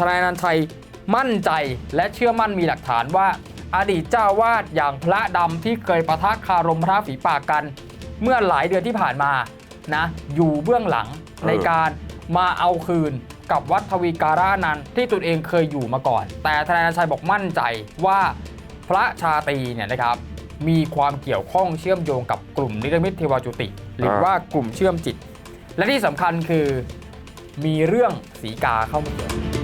ทนายอนันต์ชัยมั่นใจและเชื่อมั่นมีหลักฐานว่า อดีตเจ้าวาดอย่างพระดำที่เคยประทะคารมพระฝีปากกัน เมื่อหลายเดือนที่ผ่านมานะอยู่เบื้องหลังในการมาเอาคืนกับวัดทวีการานันท์ที่ตนเองเคยอยู่มาก่อน แต่ทนายอนันต์ชัยบอกมั่นใจว่าพระชาตรีเนี่ยนะครับมีความเกี่ยวข้องเชื่อมโยงกับกลุ่มนิรมิตเทวาจุติ หรือว่ากลุ่มเชื่อมจิต และที่สำคัญคือมีเรื่องสีกาเข้ามาเกี่ยว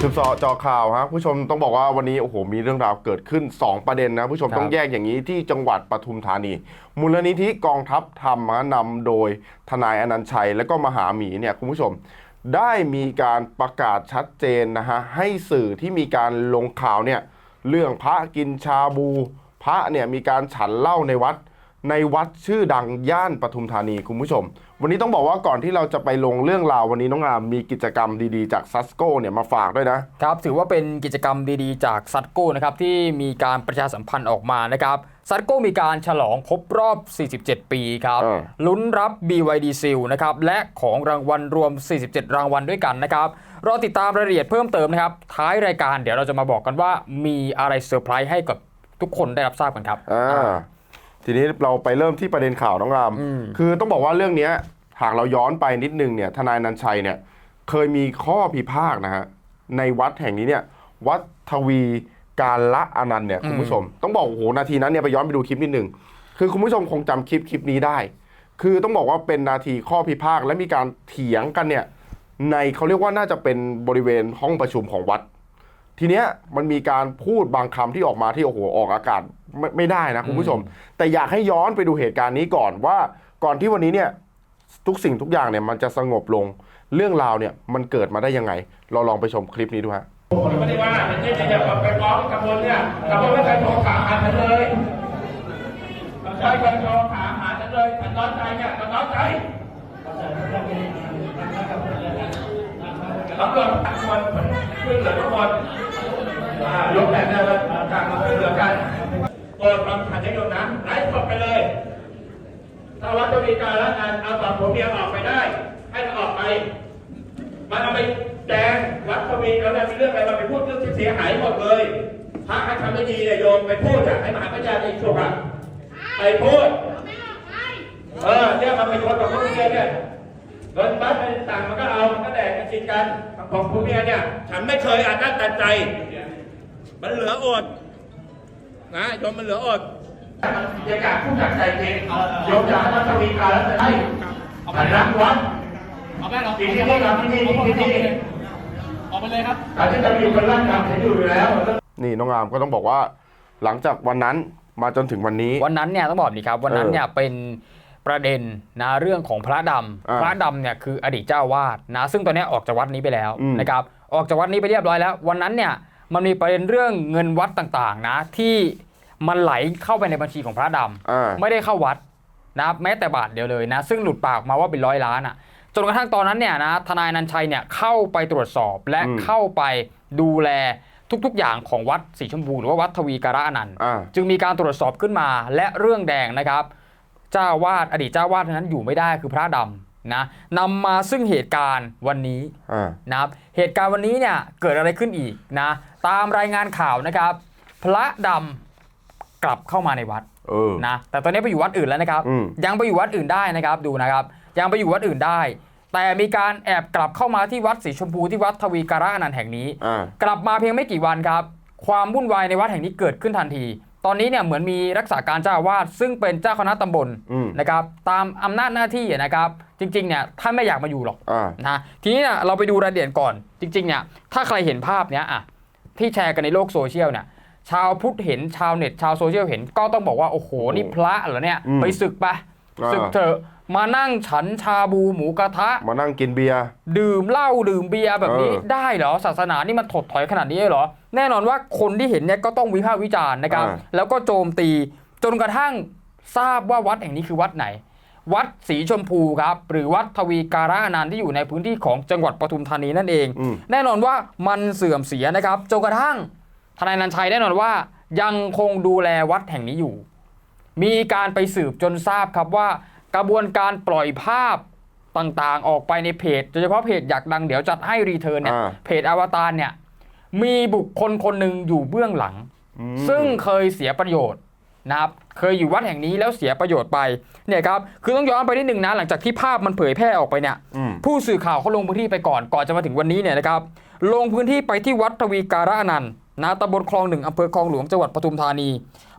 สืบเสอจอข่าวฮะผู้ชมต้องบอกว่าวันนี้โอ้โหมีเรื่องราวเกิดขึ้น 2 ประเด็นนะผู้ชมครับต้องแยกอย่างนี้ที่จังหวัดปทุมธานี มูลนิธิกองทัพธรรมฮะนำโดยทนายอนันต์ชัย และก็มหาหมีเนี่ยคุณผู้ชม ได้มีการประกาศชัดเจนนะฮะให้สื่อที่มีการลงข่าวเนี่ยเรื่องพระกินชาบู พระเนี่ยมีการฉันเหล้าในวัด ในวัดชื่อดังย่านปทุมธานีคุณผู้ชม วันนี้ต้องบอกว่าก่อนที่เราจะไปลงเรื่องราววันนี้น้องอามมีกิจกรรมดีๆจากซัสโกเนี่ยมาฝากด้วยนะครับ ถือว่าเป็นกิจกรรมดีๆ จากซัตโก้นะครับที่มีการประชาสัมพันธ์ออกมานะครับซัตโก้มีการฉลองครบรอบ 47 ปีครับเออลุ้นรับ BYD Seal นะครับและของรางวัลรวม 47 รางวัลด้วยกันนะครับรอติดตามรายละเอียดเพิ่มเติมนะครับ ท้ายรายการเดี๋ยวเราจะมาบอกกันว่ามีอะไรเซอร์ไพรส์ให้กับทุกคนได้รับทราบกันครับอ่า ทีนี้เราไปเริ่มที่ประเด็นข่าวน้องรามอืมคือต้องบอกว่าเรื่องเนี้ยหากเราย้อนไปนิดนึงเนี่ยทนายนันชัยเนี่ยเคยมีข้อพิพาทนะฮะในวัดแห่งนี้เนี่ยวัดทวีการละอนันต์เนี่ยคุณผู้ชม ต้องบอกโอ้โหนาทีนั้นเนี่ยไปย้อนไปดูคลิปนิดนึงคือคุณผู้ชมคงจำคลิปคลิปนี้ได้ คือต้องบอกว่าเป็นนาทีข้อพิพาทและมีการเถียงกันเนี่ยในเขาเรียกว่าน่าจะเป็นบริเวณห้องประชุมของวัด ทีเนี้ยมันมีการพูดบางคำที่ออกมาที่โอ้โหออกอากาศไม่ไม่ได้นะคุณผู้ชม แต่อยากให้ย้อนไปดูเหตุการณ์นี้ก่อนว่าก่อนที่วันนี้เนี่ยทุกสิ่งทุกอย่างเนี่ยมันจะสงบลงเรื่องราวเนี่ยมันเกิดมาได้ยังไง เราลองไปชมคลิปนี้ดูฮะผมไม่ได้ว่าเป็นที่จะไปฟ้องกระบวนเนี่ยกระบวนไม่เคยโทรถามหาฉันเลยไม่เคยโทรถามหาฉันเลยฉันน้อยใจเนี่ยฉันน้อยใจตำรวจทุกคนช่วยเหลือทุกคนอ่ายกแต่เนี่ยเราต่างมาช่วยเหลือกัน โปรดฟังขันยมนะไลฟ์สดไปเลย ถ้าวัดจะมีการละงานเอาสองผัวเมียออกไปได้ ให้มันออกไป มันเอาไปแจงวัดทวีแล้วเนี่ยมีเรื่องอะไรมาไปพูดเรื่องเสียหายหมดเลยพระให้ทำไม่ดีเนี่ยโยมไปพูดอะให้มหาปัญญาในสุขอะไปพูดเออเนี่ยมันเป็นคนกับพวกเมียเนี่ยเงินบัตรอะไรต่างมันก็เอามันก็แดกกันกินกันของผู้เมียเนี่ย ฉันไม่เคยอัดอั้นตันใจ มันเหลืออด นะโยมมันเหลืออดบรรยากาศผู้จัดใจจริงโยมอยากให้วัดทวีการแล้วจะได้หันรักวัดเอาไปเหรอที่นี่ครับที่นี่ที่นี่ออกไปเลยครับการที่จะมีคนร่างกายฉันอยู่อยู่แล้ว นี่น้องอามก็ต้องบอกว่า หลังจากวันนั้นมาจนถึงวันนี้ วันนั้นเนี่ยต้องบอกนี่ครับวันนั้นเออเนี่ยเป็นประเด็นนะเรื่องของพระดำอ่าพระดำเนี่ยคืออดีตเจ้าวาดนะซึ่งตอนนี้ออกจากวัดนี้ไปแล้วอืมนะครับออกจากวัดนี้ไปเรียบร้อยแล้ว วันนั้นเนี่ย มันมีประเด็นเรื่องเงินวัดต่างๆ นะ ที่มันไหลเข้าไปในบัญชีของพระดำอ่าไม่ได้เข้าวัดนะครับแม้แต่บาทเดียวเลยนะ ซึ่งหลุดปากมาว่าเป็นร้อยล้านอะ จนกระทั่งตอนนั้นเนี่ยนะทนายนันชัยเนี่ยเข้าไปตรวจสอบและอืม เข้าไปดูแลทุกๆอย่างของวัดสีชมพูหรือว่าวัดทวีการะอนันต์ อ่า จึงมีการตรวจสอบขึ้นมาและเรื่องแดงนะครับ เจ้าวาดอดีตเจ้าวาดนั้นอยู่ไม่ได้คือพระดำ นะนำมาซึ่งเหตุการณ์วันนี้อ่านะครับเหตุการณ์วันนี้เนี่ยเกิดอะไรขึ้นอีกนะตามรายงานข่าวนะครับ พระดำกลับเข้ามาในวัดเออนะแต่ตอนนี้ไปอยู่วัดอื่นแล้วนะครับอืมยังไปอยู่วัดอื่นได้นะครับดูนะครับ ยังไปอยู่วัดอื่นได้ แต่มีการแอบกลับเข้ามาที่วัดสีชมพูที่วัดทวีการะอนันต์แห่งนี้อ่ากลับมาเพียงไม่กี่วันครับ ความวุ่นวายในวัดแห่งนี้เกิดขึ้นทันที ตอนนี้เนี่ยเหมือนมีรักษาการเจ้าอาวาสซึ่งเป็นเจ้าคณะตำบลอืมนะครับตามอำนาจหน้าที่นะครับจริงๆเนี่ยท่านไม่อยากมาอยู่หรอกอ่า นะทีนี้เนี่ยเราไปดูรายละเอียดก่อน จริงๆเนี่ยถ้าใครเห็นภาพเนี้ยอะที่แชร์กันในโลกโซเชียลเนี่ยชาวพุทธเห็นชาวเน็ตชาวโซเชียลเห็นก็ต้องบอกว่า โอ้โห นี่พระเหรอเนี่ย อืมไปศึกไปอ่า ศึกเถอะ มานั่งฉันชาบูหมูกระทะ มานั่งกินเบียร์ ดื่มเหล้าดื่มเบียร์แบบนี้เออได้เหรอศาสนานี่มันถดถอยขนาดนี้เลยเหรอ แน่นอนว่าคนที่เห็นเนี่ยก็ต้องวิพากษ์วิจารณ์นะครับ อ่า แล้วก็โจมตีจนกระทั่งทราบว่าวัดแห่งนี้คือวัดไหน วัดสีชมพูครับ หรือวัดทวีการะอนันต์ที่อยู่ในพื้นที่ของจังหวัดปทุมธานีนั่นเอง อืม แน่นอนว่ามันเสื่อมเสียนะครับจนกระทั่งทนายนันชัยแน่นอนว่ายังคงดูแลวัดแห่งนี้อยู่ มีการไปสืบจนทราบครับว่า กระบวนการปล่อยภาพต่างๆ ออกไปในเพจโดยเฉพาะเพจอยากดังเดี๋ยวจัดให้รีเทิร์นเนี่ยอ่า เพจอวตารเนี่ย มีบุคคลคนหนึ่งอยู่เบื้องหลัง อืมซึ่งเคยเสียประโยชน์นะครับ เคยอยู่วัดแห่งนี้แล้วเสียประโยชน์ไปเนี่ยครับคือต้องย้อนไปนิดหนึ่งนะหลังจากที่ภาพมันเผยแพร่ออกไปเนี่ย อืมผู้สื่อข่าวเขาลงพื้นที่ไปก่อนก่อนจะมาถึงวันนี้เนี่ยนะครับ ลงพื้นที่ไปที่วัดทวีการะอนันต์นะตำบลคลองหนึ่งอำเภอคลองหลวงจังหวัดปทุมธานี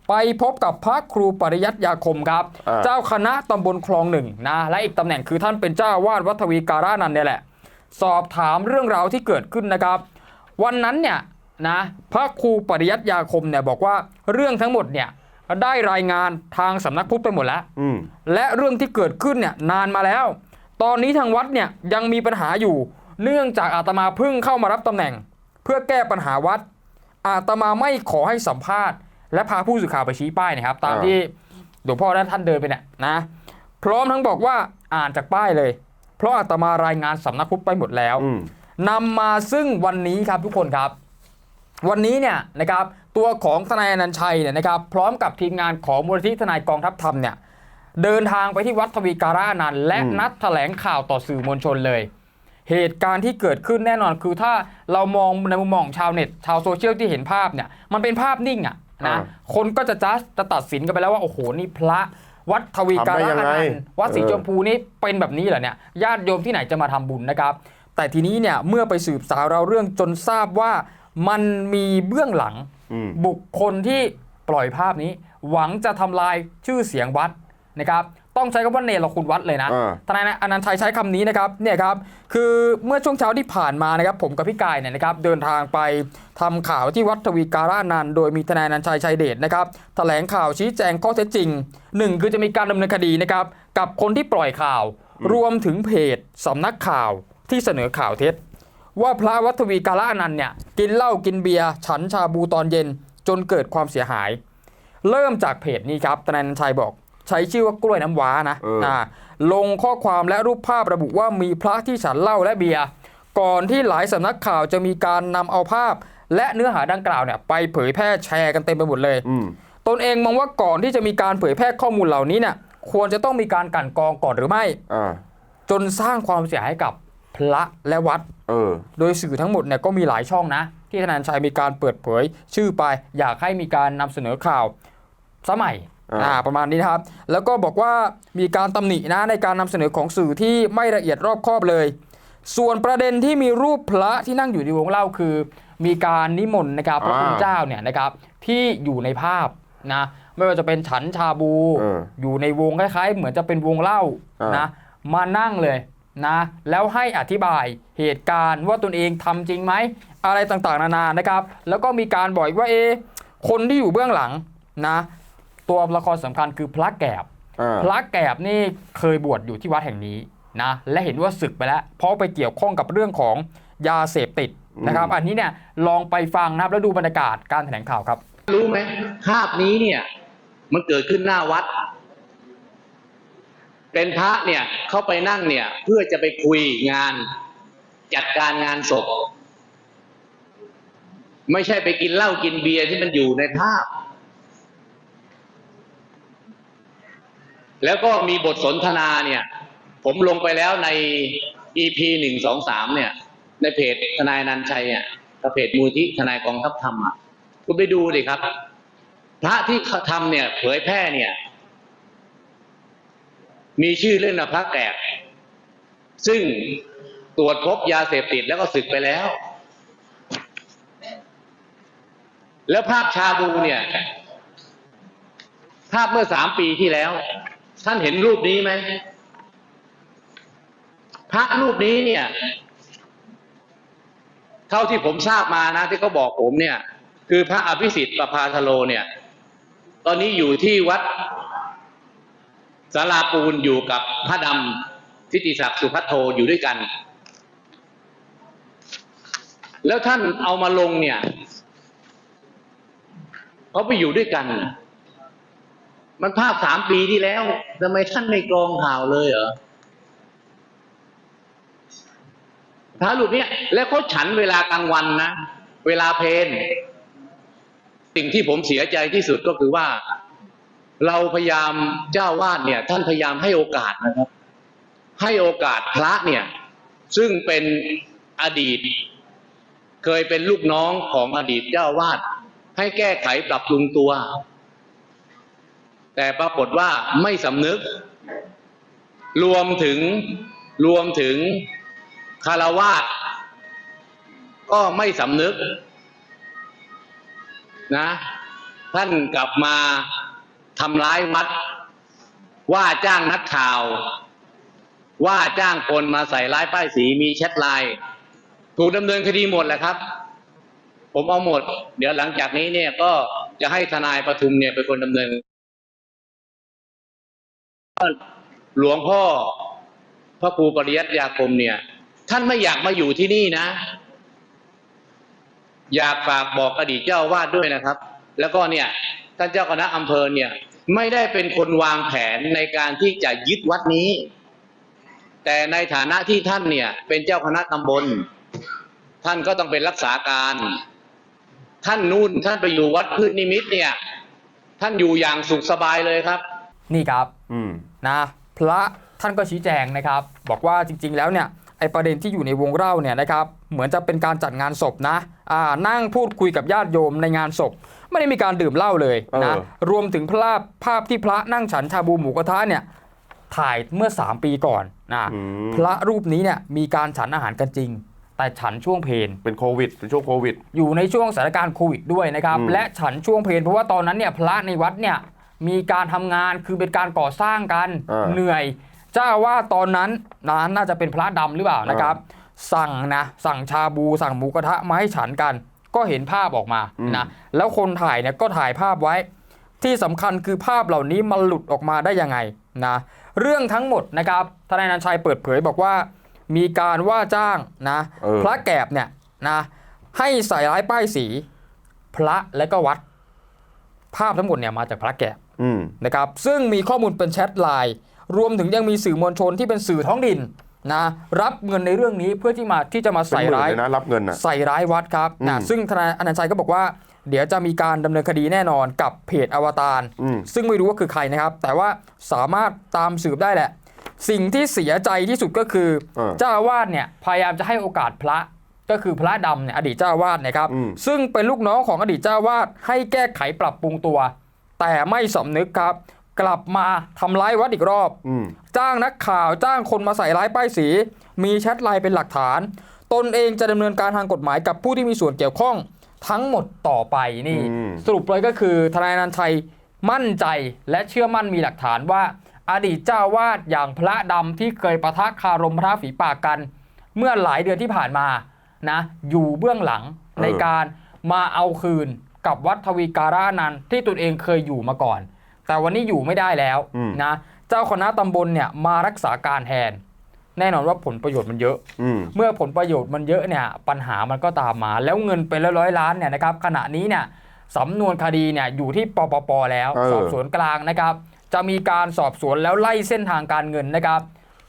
ไปพบกับพระครูปริยัติยาคมครับอ่าเจ้าคณะตำบลคลองหนึ่งนะและอีกตำแหน่งคือท่านเป็นเจ้าอาวาดวัดทวีการะอนันต์เนี่ยแหละ สอบถามเรื่องราวที่เกิดขึ้นนะครับ วันนั้นเนี่ยนะพระครูปริยัติยาคมเนี่ยบอกว่าเรื่องทั้งหมดเนี่ยได้รายงานทางสำนักพุทธไปหมดแล้วอืมและเรื่องที่เกิดขึ้นเนี่ยนานมาแล้ว ตอนนี้ทางวัดเนี่ยยังมีปัญหาอยู่ เนื่องจากอาตมาเพิ่งเข้ามารับตำแหน่ง เพื่อแก้ปัญหาวัด อาตมาไม่ขอให้สัมภาษณ์ และพาผู้สื่อข่าวไปชี้ป้ายนะครับ ตามอ่าที่หลวงพ่อท่านเดินไปเนี่ยนะ พร้อมทั้งบอกว่าอ่านจากป้ายเลย เพราะอาตมารายงานสำนักพุทธไปหมดแล้วอืมนำมาซึ่งวันนี้ครับทุกคนครับ วันนี้เนี่ยนะครับ ตัวของทนายอนันต์ชัยเนี่ยนะครับ พร้อมกับทีมงานของมูลนิธิทนายกองทัพธรรมเนี่ย เดินทางไปที่วัดทวีการานันต์และอืมนัดแถลงข่าวต่อสื่อมวลชนเลย เหตุการณ์ที่เกิดขึ้นแน่นอนคือถ้าเรามองในมุมมองของชาวเน็ต ชาวโซเชียลที่เห็นภาพเนี่ย มันเป็นภาพนิ่งอะ นะอ่าคนก็จะจัดจะตัดสินกันไปแล้วว่าโอ้โหนี่พระวัดทวีการาทำได้ยังนัไงนต์วัดสีเออชมพูนี่เป็นแบบนี้เหรอเนี่ยญาติโยมที่ไหนจะมาทำบุญนะครับ แต่ทีนี้เนี่ยเมื่อไปสืบสาวเราเรื่องจนทราบว่ามันมีเบื้องหลังอืมบุคคลที่ปล่อยภาพนี้ หวังจะทำลายชื่อเสียงวัดนะครับ ต้องใช้คำว่าเนรคุณวัดเลยนะอ่าทนายอนันต์ชัยใช้คำนี้นะครับเนี่ยครับคือเมื่อช่วงเช้าที่ผ่านมานะครับผมกับพี่กายเนี่ยนะครับเดินทางไปทำข่าวที่วัดทวีการานันต์โดยมีทนายอนันต์ชัยชัยเดชนะครับแถลงข่าวชี้แจงข้อเท็จจริงหนึ่งคือจะมีการดำเนินคดีนะครับกับคนที่ปล่อยข่าว รวมถึงเพจสำนักข่าวที่เสนอข่าวเท็จ ว่าพระวัดทวีการะอนันต์เนี่ยกินเหล้ากินเบียร์ฉันชาบูตอนเย็นจนเกิดความเสียหาย เริ่มจากเพจนี้ครับทนายนันชัยบอก ใช้ชื่อว่ากล้วยน้ำว้านะเอออ่าลงข้อความและรูปภาพระบุว่ามีพระที่ฉันเหล้าและเบียร์ก่อนที่หลายสำนักข่าวจะมีการนำเอาภาพ และเนื้อหาดังกล่าวเนี่ยไปเผยแพร่แชร์กันเต็มไปหมดเลย อืม ตนเองมองว่าก่อนที่จะมีการเผยแพร่ข้อมูลเหล่านี้เนี่ยควรจะต้องมีการกลั่นกรองก่อนหรือไม่ อ่า จนสร้างความเสียหายให้กับพระและวัด เออ โดยสื่อทั้งหมดเนี่ยก็มีหลายช่องนะ ที่ธนาชัยมีการเปิดเผย ชื่อไปอยากให้มีการนำเสนอข่าวสมัย อ่าอ่าประมาณนี้นะครับ แล้วก็บอกว่ามีการตำหนินะในการนำเสนอของสื่อที่ไม่ละเอียดรอบคอบเลย ส่วนประเด็นที่มีรูปพระที่นั่งอยู่ในวงเล่าคือ มีการนิมนต์นะครับพระคุณเจ้าเนี่ยนะครับที่อยู่ในภาพนะไม่ว่าจะเป็นฉันชาบูเอออยู่ในวงคล้ายๆ เหมือนจะเป็นวงเล่าอ่านนะมานั่งเลยนะแล้วให้อธิบายเหตุการณ์ว่าตนเองทำจริงไหมอะไรต่างๆ นานานะครับ แล้วก็มีการบอกอีกว่าเอะคนที่อยู่เบื้องหลังนะ ตัวละครสำคัญคือพระแกบอ่าพระแกบนี่เคยบวชอยู่ที่วัดแห่งนี้นะและเห็นว่าศึกไปแล้ว เพราะไปเกี่ยวข้องกับเรื่องของยาเสพติดนะครับ อันนี้เนี่ยลองไปฟังนะครับแล้วดูบรรยากาศการแถลงข่าวครับ รู้ไหมภาพนี้เนี่ยมันเกิดขึ้นหน้าวัด เป็นพระเนี่ยเข้าไปนั่งเนี่ย เพื่อจะไปคุยงานจัดการงานศพ ไม่ใช่ไปกินเหล้ากินเบียร์ที่มันอยู่ในภาพ แล้วก็มีบทสนทนาเนี่ย ผมลงไปแล้วใน EP หนึ่งสองสามเนี่ย ในเพจทนายนันชัยเนี่ยกับเพจมูลที่ทนายกองทัพธรรมอะคุณไปดูดิครับ พระที่เขาทำเนี่ย เผยแพร่เนี่ย มีชื่อเล่นนะพระแกกซึ่งตรวจพบยาเสพติดแล้วก็สึกไปแล้ว แล้วภาพชาบูเนี่ย ภาพเมื่อสามปีที่แล้ว ท่านเห็นรูปนี้ไหมพระรูปนี้เนี่ย เท่าที่ผมทราบมานะ ที่เขาบอกผมเนี่ย คือพระอภิสิทธิ์ประภาทโลเนี่ย ตอนนี้อยู่ที่วัดสาราปูนอยู่กับพระดำทิติศักดิ์สุพัทโทอยู่ด้วยกัน แล้วท่านเอามาลงเนี่ยเขาไปอยู่ด้วยกัน มันภาพสามปีที่แล้วทำไมท่านไม่กรองข่าวเลยเหรอพระรูปเนี้ยแล้วเขาฉันเวลากลางวันนะ เวลาเพนสิ่งที่ผมเสียใจที่สุดก็คือว่า เราพยายามเจ้าวาดเนี่ย ท่านพยายามให้โอกาสนะครับใให้โอกาสพระเนี่ย ซึ่งเป็นอดีต เคยเป็นลูกน้องของอดีตเจ้าวาดให้แก้ไขปรับปรุงตัว แต่ปรากฏว่าไม่สำนึก รวมถึงรวมถึงคารวาสก็ไม่สำนึกนะ ท่านกลับมาทำร้ายวัด ว่าจ้างนักข่าว ว่าจ้างคนมาใส่ร้ายป้ายสีมีแชทไลน์ถูกดำเนินคดีหมดแหละครับ ผมเอาหมด เดี๋ยวหลังจากนี้เนี่ยก็จะให้ทนายประทุมเนี่ยเป็นคนดำเนิน หลวงพ่อพระครูปริยัติยาคมเนี่ย ท่านไม่อยากมาอยู่ที่นี่นะ อยากฝากบอกอดีตเจ้าอาวาดด้วยนะครับ แล้วก็เนี่ยท่านเจ้าคณะอำเภอเนี่ย ไม่ได้เป็นคนวางแผนในการที่จะยึดวัดนี้ แต่ในฐานะที่ท่านเนี่ย เป็นเจ้าคณะตำบล ท่านก็ต้องเป็นรักษาการ ท่านนู่นท่านไปอยู่วัดพืชนิมิตเนี่ย ท่านอยู่อย่างสุขสบายเลยครับ นี่ครับ อืม นะพระท่านก็ชี้แจงนะครับ บอกว่าจริง ๆ แล้วเนี่ยไอประเด็นที่อยู่ในวงเล่าเนี่ยนะครับเหมือนจะเป็นการจัดงานศพนะอ่านั่งพูดคุยกับญาติโยมในงานศพ ไม่ได้มีการดื่มเหล้าเลยนะเออ รวมถึงภาพภาพที่พระนั่งฉันชาบูหมูกระทะเนี่ยถ่ายเมื่อ 3 ปีก่อนนะอืมพระรูปนี้เนี่ยมีการฉันอาหารกันจริง แต่ฉันช่วงเพลนเป็นโควิดเป็นช่วงโควิด อยู่ในช่วงสถานการณ์โควิดด้วยนะครับ อืม และฉันช่วงเพลนเพราะว่าตอนนั้นเนี่ยพระในวัดเนี่ย มีการทำงานคือเป็นการก่อสร้างกันอ่า เหนื่อย เจ้าอาว่าสตอนนั้นนั้นน่าจะเป็นพระดำหรือเปล่านะครับ สั่งนะสั่งชาบูสั่งหมูกระทะมาให้ฉันกัน ก็เห็นภาพออกมานะแล้วคนถ่ายเนี่ยก็ถ่ายภาพไว้ ที่สำคัญคือภาพเหล่านี้มันหลุดออกมาได้ยังไงนะเรื่องทั้งหมดนะครับทนายนันชัยเปิดเผยบอกว่า มีการว่าจ้างนะเออ พระแกบเนี่ยนะให้ใส่ร้ายป้ายสี พระและก็วัด ภาพทั้งหมดเนี่ยมาจากพระแกบอืม นะครับซึ่งมีข้อมูลเป็นแชทไลน์รวมถึงยังมีสื่อมวลชนที่เป็นสื่อท้องถิ่นนะรับเงินในเรื่องนี้เพื่อที่มาที่จะมาเป็นใส่หมื่นร้ายเลยนะรับเงินอะใส่ร้ายวัดครับนะอืมซึ่งทนายอนันต์ชัยก็บอกว่า เดี๋ยวจะมีการดำเนินคดีแน่นอนกับเพจอวตารอืมซึ่งไม่รู้ว่าคือใครนะครับ แต่ว่าสามารถตามสืบได้แหละ สิ่งที่เสียใจที่สุดก็คือเออเจ้าอาวาสเนี่ยพยายามจะให้โอกาสพระก็คือพระดำเนี่ยอดีตเจ้าอาวาสนะครับอืมซึ่งเป็นลูกน้องของอดีตเจ้าอาวาสให้แก้ไขปรับปรุงตัว แต่ไม่สำนึกครับ กลับมาทำร้ายวัดอีกรอบ อืม จ้างนักข่าวจ้างคนมาใส่ร้ายป้ายสี มีแชทไลน์เป็นหลักฐาน ตนเองจะดำเนินการทางกฎหมายกับผู้ที่มีส่วนเกี่ยวข้องทั้งหมดต่อไปนี่ อืม สรุปเลยก็คือทนายอนันต์ชัยมั่นใจและเชื่อมั่นมีหลักฐานว่า อดีตเจ้าวาดอย่างพระดำที่เคยประทะคารมพระฝีปากกัน เมื่อหลายเดือนที่ผ่านมานะ อยู่เบื้องหลังในการมาเอาคืน กับวัดทวีการานันต์ที่ตนเองเคยอยู่มาก่อน แต่วันนี้อยู่ไม่ได้แล้วอืม นะเจ้าคณะตำบลเนี่ยมารักษาการแทน แน่นอนว่าผลประโยชน์มันเยอะ อืม เมื่อผลประโยชน์มันเยอะเนี่ยปัญหามันก็ตามมา แล้วเงินเป็นร้อยๆล้านเนี่ยนะครับขณะนี้เนี่ยสำนวนคดีเนี่ยอยู่ที่ปปปแล้ว เออ สอบสวนกลางนะครับ จะมีการสอบสวนแล้วไล่เส้นทางการเงินนะครับ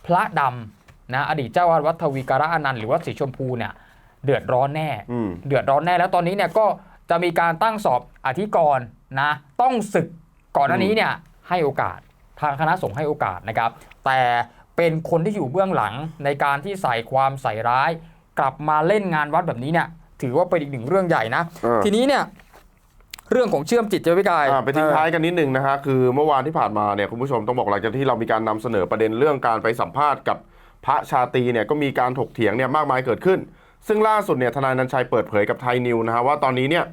พระดำนะอดีตเจ้าวาดวัดทวีการะอนันต์หรือว่าสีชมพูเนี่ยเดือดร้อนแน่ อืม เดือดร้อนแน่แล้วตอนนี้เนี่ยก็ จะมีการตั้งสอบอธิกรณ์นะ ต้องศึกก่อนหน้านี้เนี่ยให้โอกาสทางคณะสงฆ์ให้โอกาสนะครับ แต่เป็นคนที่อยู่เบื้องหลังในการที่ใส่ความใส่ร้าย กลับมาเล่นงานวัดแบบนี้เนี่ยถือว่าเป็นอีกหนึ่งเรื่องใหญ่นะ เออ ทีนี้เนี่ยเรื่องของเชื่อมจิตเจวิกายอ่าไปทิ้งท้ายกันนิดนึงนะฮะคือเมื่อวานที่ผ่านมาเนี่ยคุณผู้ชมต้องบอกหลังจากที่เรามีการนำเสนอประเด็นเรื่องการไปสัมภาษณ์กับพระชาตรีเนี่ยก็มีการถกเถียงเนี่ยมากมายเกิดขึ้น ซึ่งล่าสุดเนี่ยทนายนันชัยเปิดเผยกับไทยนิวนะฮะว่าตอนนี้เนี่ย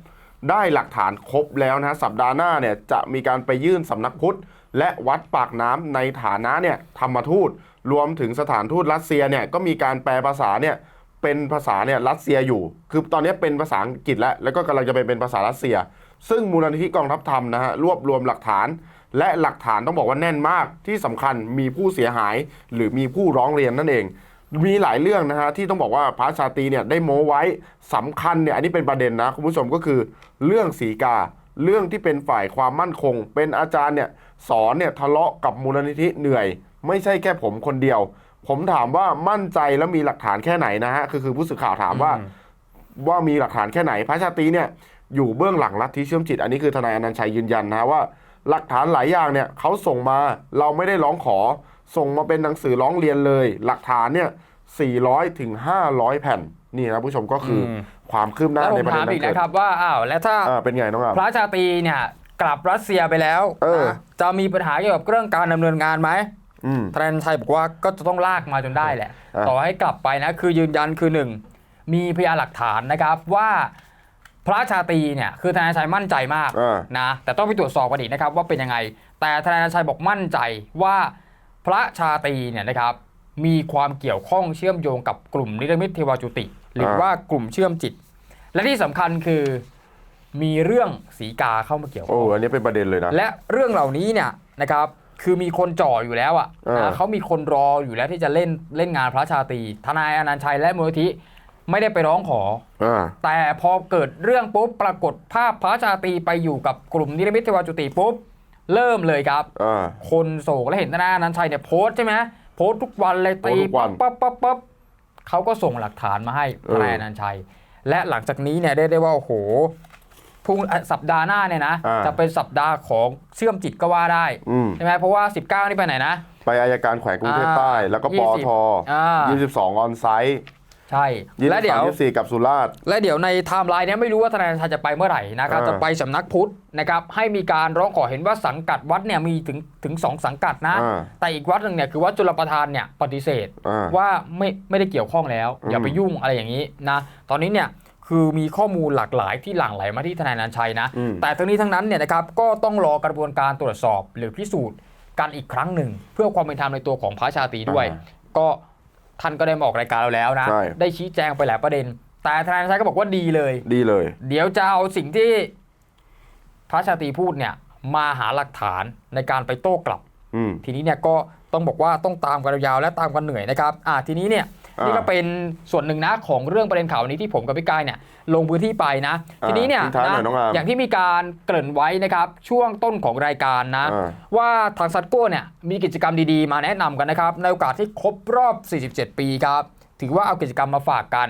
ได้หลักฐานครบแล้วนะสัปดาห์หน้าเนี่ยจะมีการไปยื่นสำนักพุทธ และวัดปากน้ำในฐานะเนี่ยธรรมทูต รวมถึงสถานทูตรัสเซียเนี่ยก็มีการแปลภาษาเนี่ยเป็นภาษาเนี่ยรัสเซียอยู่ คือตอนนี้เป็นภาษาอังกฤษแล้ว แล้วก็กำลังจะไปเป็นภาษารัสเซีย ซึ่งมูลนิธิกองทัพธรรมนะฮะรวบรวมหลักฐาน และหลักฐานต้องบอกว่าแน่นมากที่สำคัญมีผู้เสียหาย หรือมีผู้ร้องเรียนนั่นเอง มีหลายเรื่องนะฮะที่ต้องบอกว่าพระชาตรีเนี่ยได้โม้ไว้สำคัญเนี่ยอันนี้เป็นประเด็นนะคุณผู้ชมก็คือ เรื่องสีกา เรื่องที่เป็นฝ่ายความมั่นคง เป็นอาจารย์เนี่ยสอนเนี่ยทะเลาะกับมูลนิธิเหนื่อย ไม่ใช่แค่ผมคนเดียว ผมถามว่ามั่นใจแล้วมีหลักฐานแค่ไหนนะฮะคือคือผู้สื่อข่าวถามว่าอืมว่ามีหลักฐานแค่ไหนพระชาตรีเนี่ยอยู่เบื้องหลังลัทธิเชื่อมจิต อันนี้คือทนายอนันต์ชัยยืนยันนะฮะว่า หลักฐานหลายอย่างเนี่ยเขาส่งมาเราไม่ได้ร้องขอ ส่งมาเป็นหนังสือร้องเรียนเลย หลักฐานเนี่ย400ถึง500 แผ่นนี่นะผู้ชมก็คืออมความคืบหน้าแล้วผในมประเด็ถานมนั้อีกนเกิดนะครับว่าอ้าวแล้วถ้าอ่าเป็นไงน้องอามพระชาตรีเนี่ยกลับรัสเซียไปแล้วเออนะจะมีปัญหาเกี่ยวกับเรื่องการดำเนินงานไหมอืมทนายนันชัยบอกว่าก็จะต้องลากมาจนได้แหละอะต่อให้กลับไปนะคือยืนยันคือหนึ่งมีพยานหลักฐานนะครับว่า พระชาตรีเนี่ยคือทนายนันชัยมั่นใจมากอ่า นะแต่ต้องไปตรวจสอบกันอีกนะครับว่าเป็นยังไง แต่ทนายนันชัยบอกมั่นใจว่าพระชาตรีเนี่ยนะครับมีความเกี่ยวข้องเชื่อมโยงกับกลุ่มนิรมิตเทวาจุติ หรือว่ากลุ่มเชื่อมจิต และที่สำคัญคือมีเรื่องสีกาเข้ามาเกี่ยวข้โอ้อง อันนี้เป็นประเด็นเลยนะ และเรื่องเหล่านี้เนี่ยนะครับคือมีคนจ่ออยู่แล้วอะเออนะเขามีคนรออยู่แล้วที่จะเล่นเล่นงานพระชาตรีทนายอนันต์ชัยและมูลนิธิ ไม่ได้ไปร้องขออ่าแต่พอเกิดเรื่องปุ๊บ ปรากฏภาพพระชาตรีไปอยู่กับกลุ่มนิรมิตเทวาจุติปุ๊บ เริ่มเลยครับอ่าคนโศกและเห็นทนายอนันต์ชัยเนี่ยโพสต์ใช่ไหมโพสต์ทุกวันเลยโพสตีต์ทุกวัปั๊นบปั๊บปั๊บปั๊บเขาก็ส่งหลักฐานมาให้เอทอนายอนันต์ชัย และหลังจากนี้เนี่ยได้ได้ว่าโอ้โหพรุ่งอะสัปดาห์หน้าเนี่ยนะอ่าจะเป็นสัปดาห์ของเชื่อมจิตก็ว่าได้อืมใช่ไหมเพราะว่า 19 นี่ไปไหนนะ ไปอายการแขวงกรุงเทพใต้อ่าแล้วก็ปอ20ทอ่า22 ออนไซต์ ใช่ ยี่และสิบเดี๋ยสาวมยี่สิบสี่กับสุราษฎร์ และเดี๋ยวในไทม์ไลน์เนี้ยไม่รู้ว่าทนายอนันต์ชัยจะไปเมื่อไหร่นะครับ อ่าจะไปสำนักพุทธนะครับ ให้มีการร้องขอเห็นว่าสังกัดวัดเนี่ยมีถึงถึงสองสังกัดนะ อ่าแต่อีกวัดหนึ่งเนี่ยคือวัดจุลประทานเนี่ยปฏิเสธอ่าว่าไม่ไม่ได้เกี่ยวข้องแล้ว อย่าอืมไปยุ่งอะไรอย่างนี้นะ ตอนนี้เนี่ยคือมีข้อมูลหลากหลายที่หลั่งไหลมาที่ทนายอนันต์ชัยนะ อืม แต่ทั้งนี้ทั้งนั้นเนี่ยนะครับก็ต้องรอกระบวนการตรวจสอบหรือพิสูจน์กันอีกครั้งหนึ่ง เพื่อความเป็นธรรมในตัวของพระชาตรีด้วยอ่าก็ ท่านก็ได้มาออกรายการเราแล้วนะ ใช่ ได้ชี้แจงไปหลายประเด็น แต่ทนายอนันต์ชัยก็บอกว่าดีเลย ดีเลย เดี๋ยวจะเอาสิ่งที่พระชาตรีพูดเนี่ย มาหาหลักฐานในการไปโต้กลับ อืม ทีนี้เนี่ยก็ต้องบอกว่าต้องตามกันยาวๆและตามกันเหนื่อยนะครับ อ่าทีนี้เนี่ยอ่า นี่นี่ก็เป็นส่วนหนึ่งนะของเรื่องประเด็นข่าวนี้ที่ผมกับพี่กายเนี่ยลงพื้นที่ไปนะอ่าทีนี้เนี่ยทิ้งท้ายหน่อยน้องอาร์มอย่างที่มีการเกริ่นไว้นะครับช่วงต้นของรายการนะอ่าว่าทางซัตโก้เนี่ยมีกิจกรรมดีๆ มาแนะนำกันนะครับ ในโอกาสที่ครบรอบ 47 ปีครับ ถือว่าเอากิจกรรมมาฝากกัน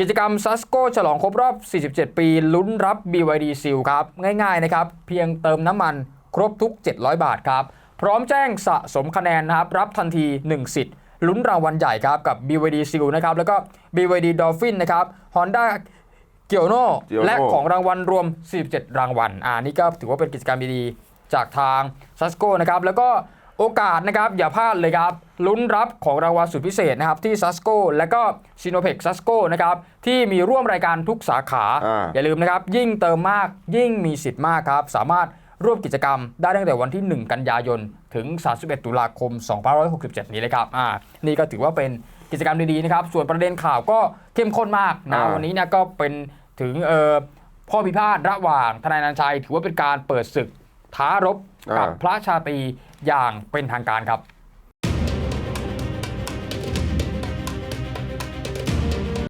กิจกรรมซัสโก้ฉลองครบรอบ 47 ปี ลุ้นรับ BYD Seal ครับง่ายๆนะครับเพียงเติมน้ำมันครบทุก 700 บาทครับพร้อมแจ้งสะสมคะแนนนะครับรับทันที 1 สิทธิ์ ลุ้นรางวัลใหญ่ครับกับ BYD Seal นะครับแล้วก็ BYD Dolphin นะครับ Honda เกียวโน Giono และของรางวัลรวม 47 รางวัลอ่านี่ก็ถือว่าเป็นกิจกรรมดีๆ จากทางซัสโกนะครับแล้วก็โอกาสนะครับอย่าพลาดเลยครับ ลุ้นรับของรางวัลสุดพิเศษนะครับที่ซัสโกและก็ซิโนเพ k ซัสโกนะครับที่มีร่วมรายการทุกสาขาอ่าอย่าลืมนะครับ ยิ่งเติมมากยิ่งมีสิทธิ์มากครับ สามารถ ร่วมกิจกรรมได้ตั้งแต่วันที่ 1 กันยายน ถึง 31 ตุลาคม 2567 นี้เลยครับอ่านี่ก็ถือว่าเป็นกิจกรรมดีๆนะครับ ส่วนประเด็นข่าวก็เข้มข้นมากนะ อ่า วันนี้เนี่ยก็เป็นถึงเอ่อข้อพิพาทระหว่างทนายนันชัย ถือว่าเป็นการเปิดศึกท้ารบกับอ่า พระชาตรีอย่างเป็นทางการครับ